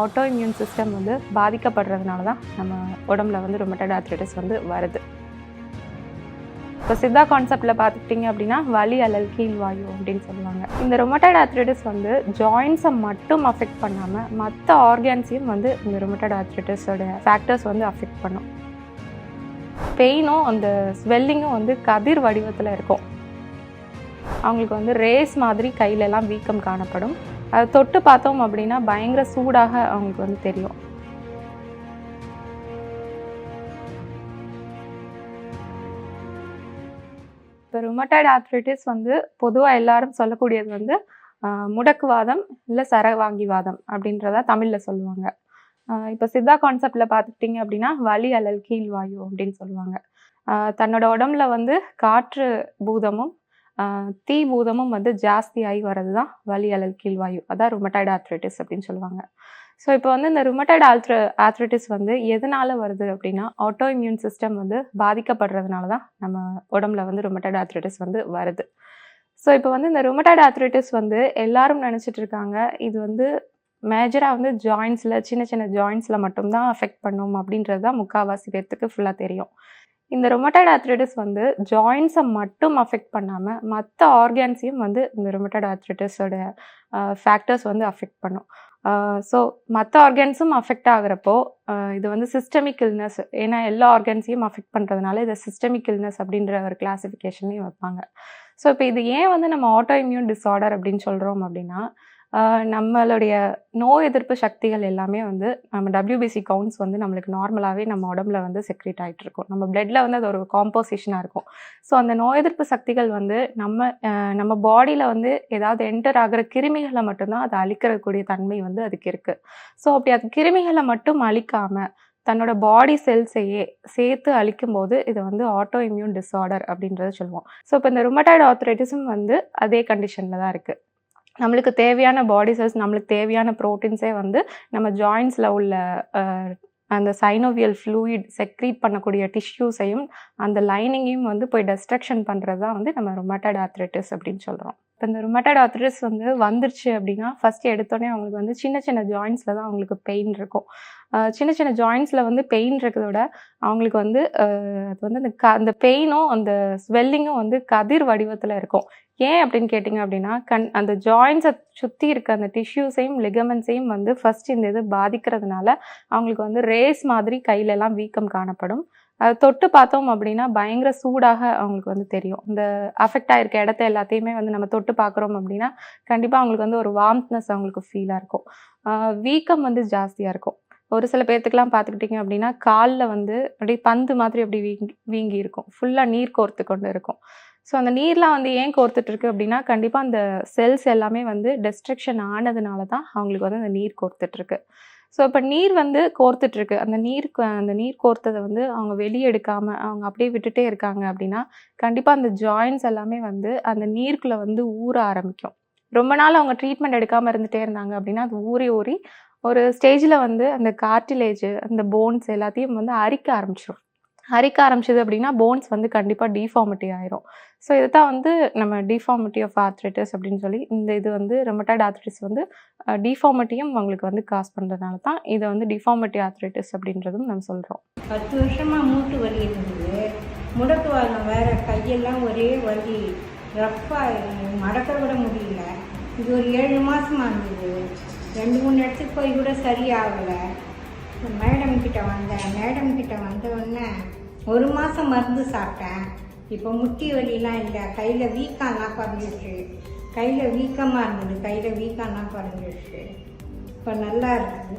Auto immune system வந்து பாதிக்கப்படுறதுனால தான் நம்ம உடம்புல வந்து ரொமட்டட் ஆர்த்ரைட்டிஸ் வந்து வருது. இப்போ சித்தா கான்செப்டில் பார்த்துக்கிட்டிங்க அப்படின்னா வலி அலல் கீழ் வாயு அப்படின்னு சொல்லுவாங்க. இந்த ரொமட்டட் ஆர்த்ரைட்டிஸ் வந்து ஜாயின்ஸை மட்டும் அஃபெக்ட் பண்ணாமல் மற்ற ஆர்கான்ஸையும் வந்து இந்த ரொமட்டட் ஆர்த்ரைட்டிஸோட ஃபேக்டர்ஸ் வந்து அஃபெக்ட் பண்ணும். பெயினும் அந்த ஸ்வெல்லிங்கும் வந்து கதிர் வடிவத்தில் இருக்கும். அவங்களுக்கு வந்து ரேஸ் மாதிரி கையிலெல்லாம் வீக்கம் காணப்படும். அதை தொட்டு பார்த்தோம் அப்படின்னா பயங்கர சூடாக அவங்களுக்கு வந்து தெரியும். இப்போ ருமட்டாய்டு ஆர்த்ரைட்டிஸ் வந்து பொதுவாக எல்லாரும் சொல்லக்கூடியது வந்து முடக்குவாதம் இல்லை சரவாங்கிவாதம் அப்படின்றத தமிழில் சொல்லுவாங்க. இப்போ சித்தா கான்செப்டில் பார்த்துக்கிட்டிங்க அப்படின்னா வலி அலல் கீழ் வாயு அப்படின்னு சொல்லுவாங்க. தன்னோட உடம்புல வந்து காற்று பூதமும் தீ பூதமும் வந்து ஜாஸ்தியாகி வர்றது தான் வலி அலல் கீழ்வாயு. அதான் ருமட்டாய்டு ஆர்த்ரைட்டிஸ் அப்படின்னு சொல்லுவாங்க. ஸோ இப்போ வந்து இந்த ருமட்டாய்டு ஆல்த்ர ஆர்த்ரைட்டிஸ் வந்து எதனால வருது அப்படின்னா ஆட்டோ இம்யூன் சிஸ்டம் வந்து பாதிக்கப்படுறதுனால தான் நம்ம உடம்புல வந்து ருமட்டாய்டு ஆர்த்ரைட்டிஸ் வந்து வருது. ஸோ இப்போ வந்து இந்த ருமட்டாய்டு ஆர்த்ரைட்டிஸ் வந்து எல்லாரும் நினச்சிட்டு இருக்காங்க இது வந்து மேஜராக வந்து ஜாயின்ஸில் சின்ன சின்ன ஜாயின்ஸில் மட்டும்தான் அஃபெக்ட் பண்ணும் அப்படின்றது தான் முக்கால்வாசி பேர்த்துக்கு ஃபுல்லாக தெரியும். இந்த ரொமட்டாய்டு ஆர்த்ரைட்டிஸ் வந்து ஜாயின்ஸை மட்டும் அஃபெக்ட் பண்ணாமல் மற்ற ஆர்கான்ஸையும் வந்து இந்த ரொமட்டாய்டு ஆர்த்ரைட்டிஸோட ஃபேக்டர்ஸ் வந்து அஃபெக்ட் பண்ணும். ஸோ மற்ற ஆர்கான்ஸும் அஃபெக்ட் ஆகிறப்போ இது வந்து சிஸ்டமிக் இல்னஸ் ஏன்னா எல்லா ஆர்கான்ஸையும் அஃபெக்ட் பண்ணுறதுனால இதை சிஸ்டமிக் இல்னஸ் அப்படின்ற ஒரு கிளாஸிஃபிகேஷன்லையும் வைப்பாங்க. ஸோ இப்போ இது ஏன் வந்து நம்ம ஆட்டோ இம்யூன் டிஸார்டர் அப்படின்னு சொல்கிறோம் அப்படின்னா நம்மளுடைய நோய் எதிர்ப்பு சக்திகள் எல்லாமே வந்து நம்ம டபிள்யூபிசி கவுண்ட்ஸ் வந்து நம்மளுக்கு நார்மலாகவே நம்ம உடம்புல வந்து செக்ரேட் ஆகிட்டு இருக்கும். நம்ம பிளட்ல வந்து அது ஒரு காம்போசிஷனாக இருக்கும். ஸோ அந்த நோய் எதிர்ப்பு சக்திகள் வந்து நம்ம நம்ம பாடியில் வந்து ஏதாவது என்டர் ஆகிற கிருமிகளை மட்டும்தான் அதை அழிக்கிறக்கூடிய தன்மை வந்து அதுக்கு இருக்குது ஸோ அப்படி அது கிருமிகளை மட்டும் அழிக்காமல் தன்னோட பாடி செல்ஸையே சேர்த்து அழிக்கும் போது இதை வந்து ஆட்டோ இம்யூன் டிஸார்டர் அப்படின்றத சொல்லுவோம். ஸோ இப்போ இந்த ருமட்டாய்டு ஆர்த்ரைட்டிஸும் வந்து அதே கண்டிஷனில் தான் இருக்குது நம்மளுக்கு தேவையான பாடி செல்ஸ் நம்மளுக்கு தேவையான ப்ரோட்டீன்ஸே வந்து நம்ம ஜாயின்ஸில் உள்ள அந்த சைனோவியல் ஃப்ளூயிட் செக்ரீட் பண்ணக்கூடிய டிஷ்யூஸையும் அந்த லைனிங்கையும் வந்து போய் டெஸ்ட்ரக்ஷன் பண்ணுறது தான் வந்து நம்ம ருமட்டாய்டு ஆர்த்ரைட்டிஸ் அப்படின்னு சொல்கிறோம் இப்போ இந்த ருமட்டாய்டு ஆர்த்ரைட்டிஸ் வந்து வந்துருச்சு அப்படின்னா ஃபஸ்ட்டு எடுத்தோடனே அவங்களுக்கு வந்து சின்ன சின்ன ஜாயின்ஸில் தான் அவங்களுக்கு பெயின் இருக்கும். சின்ன சின்ன ஜாயின்ஸில் வந்து பெயின் இருக்கிறத விட அவங்களுக்கு வந்து அது வந்து அந்த க அந்த பெயினும் அந்த ஸ்வெல்லிங்கும் வந்து கதிர் வடிவத்தில் இருக்கும். ஏன் அப்படின்னு கேட்டிங்க அப்படின்னா கண் அந்த ஜாயின்ஸை சுற்றி இருக்க அந்த டிஷ்யூஸையும் லிகமெண்ட்ஸையும் வந்து ஃபர்ஸ்ட் இந்த இது பாதிக்கிறதுனால அவங்களுக்கு வந்து ரேஸ் மாதிரி கையிலெல்லாம் வீக்கம் காணப்படும். அது தொட்டு பார்த்தோம் அப்படின்னா பயங்கர சூடாக அவங்களுக்கு வந்து தெரியும். இந்த அஃபெக்ட் ஆகிருக்க இடத்த எல்லாத்தையுமே வந்து நம்ம தொட்டு பார்க்குறோம் அப்படின்னா கண்டிப்பாக அவங்களுக்கு வந்து ஒரு வார்ம்த்னஸ் அவங்களுக்கு ஃபீலாக இருக்கும். வீக்கம் வந்து ஜாஸ்தியாக இருக்கும். ஒரு சில பேர்த்துக்கெலாம் பார்த்துக்கிட்டிங்க அப்படின்னா காலில் வந்து அப்படியே பந்து மாதிரி அப்படி வீங்கி வீங்கி இருக்கும் ஃபுல்லாக நீர் கோர்த்து கொண்டு இருக்கும். ஸோ அந்த நீர்லாம் வந்து ஏன் கோர்த்துட்டு இருக்கு அப்படின்னா கண்டிப்பாக அந்த செல்ஸ் எல்லாமே வந்து டெஸ்ட்ரக்ஷன் ஆனதுனால தான் அவங்களுக்கு வந்து அந்த நீர் கோர்த்துட்டு இருக்கு ஸோ இப்போ நீர் வந்து கோர்த்துட்ருக்கு. அந்த நீர் அந்த நீர் கோர்த்ததை வந்து அவங்க வெளியே எடுக்காமல் அவங்க அப்படியே விட்டுட்டே இருக்காங்க அப்படின்னா கண்டிப்பாக அந்த ஜாயின்ஸ் எல்லாமே வந்து அந்த நீருக்குள்ளே வந்து ஊற ஆரம்பிக்கும். ரொம்ப நாள் அவங்க ட்ரீட்மெண்ட் எடுக்காமல் இருந்துகிட்டே இருந்தாங்க அப்படின்னா அது ஊறி ஊறி ஒரு ஸ்டேஜில் வந்து அந்த கார்டிலேஜ் அந்த போன்ஸ் எல்லாத்தையும் வந்து அரிக்க ஆரம்பிச்சிடும் அரிக்க ஆரம்பிச்சது அப்படின்னா போன்ஸ் வந்து கண்டிப்பாக டிஃபார்மிட்டி ஆயிரும். ஸோ இதை தான் வந்து நம்ம டிஃபார்மிட்டி ஆஃப் ஆர்த்ரைட்டிஸ் அப்படின்னு சொல்லி இந்த இது வந்து ரெமட்டாய்டு ஆர்த்ரைட்டிஸ் வந்து டிஃபார்மிட்டியும் அவங்களுக்கு வந்து காஸ் பண்ணுறதுனால தான் இதை வந்து டிஃபார்மிட்டி ஆர்த்ரைட்டிஸ் அப்படின்றதும் நம்ம சொல்கிறோம் பத்து வருஷமாக மூட்டு வலி இருந்தது. முடக்குவாதம் வேற கையெல்லாம் ஒரே வலி. ரஃப்பாக மடக்க விட முடியல. இது ஒரு ஏழு மாதமாக இருந்தது. ரெண்டு மூணு இடத்துக்கு போய் கூட சரியாகலை. மேடம் கிட்ட வந்தேன். மேடம் கிட்ட வந்த உடனே ஒரு மாதம் மருந்து சாப்பிட்டேன். இப்போ முட்டி வலிலாம் இல்லை. கையில் வீக்கம்லாம் குறைஞ்சிருச்சு கையில் வீக்கமாக இருந்தது. கையில் வீக்கம்லாம் குறைஞ்சிருச்சு இப்போ நல்லா இருக்குது.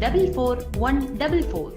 Double four, one, double four.